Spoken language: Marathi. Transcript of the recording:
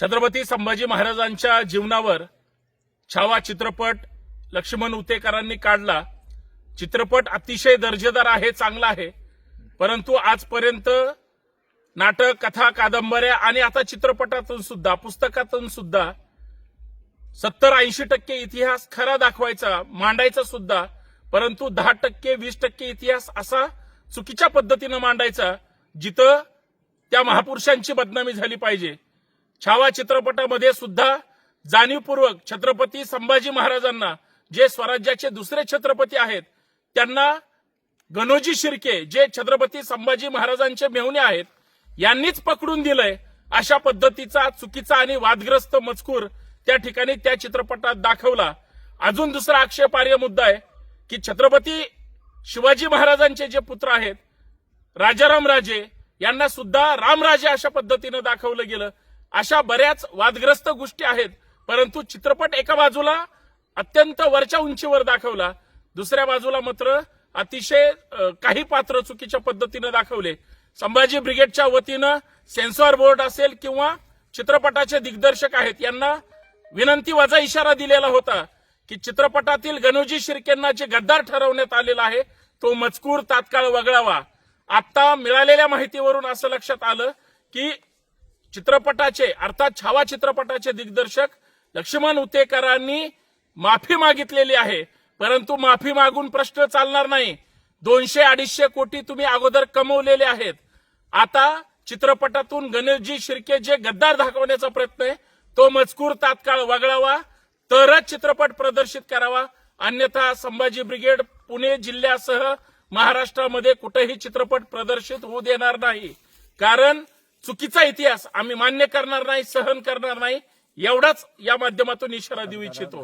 छत्रपती संभाजी महाराजांच्या जीवनावर छावा चित्रपट लक्ष्मण उतेकरांनी काढला. चित्रपट अतिशय दर्जेदार आहे चांगला आहे. परंतु आजपर्यंत नाटक कथा कादंबऱ्या आणि आता चित्रपटातून सुद्धा पुस्तकातून सुद्धा सत्तर ऐंशी टक्के इतिहास खरा दाखवायचा मांडायचा सुद्धा परंतु दहा टक्के वीस टक्के इतिहास असा चुकीच्या पद्धतीनं मांडायचा जिथं त्या महापुरुषांची बदनामी झाली पाहिजे. छावा चित्रपटामध्ये सुद्धा जाणीवपूर्वक छत्रपती संभाजी महाराजांना जे स्वराज्याचे दुसरे छत्रपती आहेत त्यांना गणोजी शिर्के जे छत्रपती संभाजी महाराजांचे मेहुणे आहेत यांनीच पकडून दिलंय अशा पद्धतीचा चुकीचा आणि वादग्रस्त मजकूर त्या ठिकाणी त्या चित्रपटात दाखवला. अजून दुसरा आक्षेपार्ह मुद्दा आहे की छत्रपती शिवाजी महाराजांचे जे पुत्र आहेत राजाराम राजे यांना सुद्धा रामराजे अशा पद्धतीनं दाखवलं गेलं. अशा बऱ्याच वादग्रस्त गोष्टी आहेत परंतु चित्रपट एका बाजूला अत्यंत वरच्या उंचीवर दाखवला दुसऱ्या बाजूला मात्र अतिशय काही पात्र चुकीच्या पद्धतीनं दाखवले. संभाजी ब्रिगेडच्या वतीनं सेन्सॉर बोर्ड असेल किंवा चित्रपटाचे दिग्दर्शक आहेत यांना विनंती वजा इशारा दिलेला होता की चित्रपटातील गणोजी शिर्केंना जे गद्दार ठरवण्यात आलेला आहे तो मजकूर तात्काळ वगळावा. आता मिळालेल्या माहितीवरून असं लक्षात आलं की चित्रपटाचे अर्थात छावा चित्रपटाचे दिग्दर्शक लक्ष्मण उतेकरांनी माफी मागितलेली आहे. परंतु माफी मागून प्रश्न चालणार नाही. दोनशे अडीचशे कोटी तुम्ही अगोदर कमवलेले आहेत. आता चित्रपटातून गणेशजी शिर्के जे गद्दार दाखवण्याचा प्रयत्न आहे तो मजकूर तात्काळ वगळावा. तरच चित्रपट प्रदर्शित करावा. अन्यथा संभाजी ब्रिगेड पुणे जिल्ह्यासह महाराष्ट्रामध्ये कुठेही चित्रपट प्रदर्शित होऊ देणार नाही. कारण चुकीचा इतिहास आम्ही मान्य करणार नाही सहन करणार नाही एवढाच या माध्यमातून इशारा देऊ इच्छितो.